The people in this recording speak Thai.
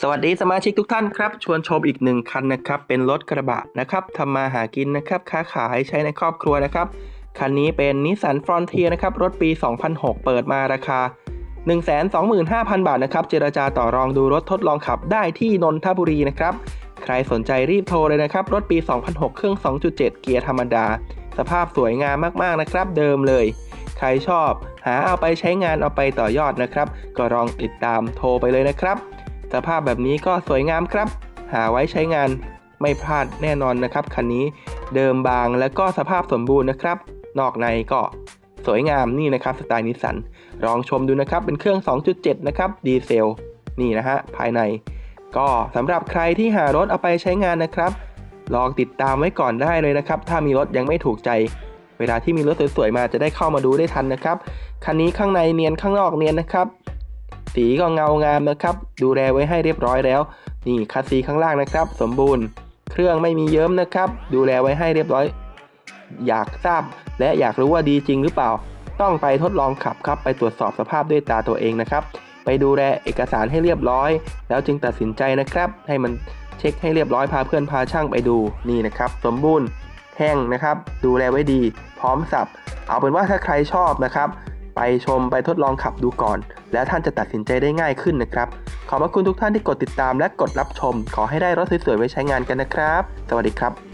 สวัสดีสมาชิกทุกท่านครับชวนชมอีกหนึ่งคันนะครับเป็นรถกระบะนะครับทำมาหากินนะครับค้าขายใช้ในครอบครัวนะครับคันนี้เป็นนิสสันฟรอนเทียนะครับรถปี 2006 เปิดมาราคา 125,000 บาทนะครับเจรจาต่อรองดูรถทดลองขับได้ที่นนทบุรีนะครับใครสนใจรีบโทรเลยนะครับรถปี 2006 เครื่อง 2.7 เกียร์ธรรมดา สภาพสวยงามมากๆนะครับเดิมเลย ใครชอบ หาเอาไปใช้งานเอาไปต่อยอดนะครับ ก็ลองติดตามโทรไปเลยนะครับ สภาพแบบนี้ก็สวยงามครับ หาไว้ใช้งานไม่พลาดแน่นอนนะครับ คันนี้เดิมบางและก็สภาพสมบูรณ์นะครับ นอกในก็สวยงามนี่นะครับสไตล์นิสสันลองชมดูนะครับ เป็นเครื่อง 2.7 นะครับดีเซลนี่นะฮะภายใน ก็สำหรับใครที่หารถเอาไปใช้งานนะครับ ลองติดตามไว้ก่อนได้เลยนะครับ ถ้ามีรถยังไม่ถูกใจ เวลาที่มีรถสวยๆมาจะได้เข้ามาดูได้ทันนะครับ คันนี้ข้างในเนียนข้างนอกเนียนนะครับ สีก็เงางามนะครับ ดูแลไว้ให้เรียบร้อยแล้ว นี่คัสซีข้างล่างนะครับ สมบูรณ์ เครื่องไม่มีเยิ้มนะครับ ดูแลไว้ให้เรียบร้อย อยากทราบ และอยากรู้ว่าดีจริงหรือเปล่า ต้องไปทดลองขับครับ ไปตรวจสอบสภาพด้วยตาตัวเองนะครับ ไปดูแลเอกสารให้เรียบร้อย แล้วจึงตัดสินใจนะครับ ให้มันเช็คให้เรียบร้อยพาเพื่อนพาช่างไปดูนี่นะครับ สมบูรณ์แห้งนะครับ ดูแลไว้ดี พร้อมสับ เอาเป็นว่าถ้าใครชอบนะครับ ไปชมไปทดลองขับดูก่อน แล้วท่านจะตัดสินใจได้ง่ายขึ้นนะครับ ขอบพระคุณทุกท่านที่กดติดตามและกดรับชม ขอให้ได้รถสวยๆไว้ใช้งานกันนะครับ สวัสดีครับ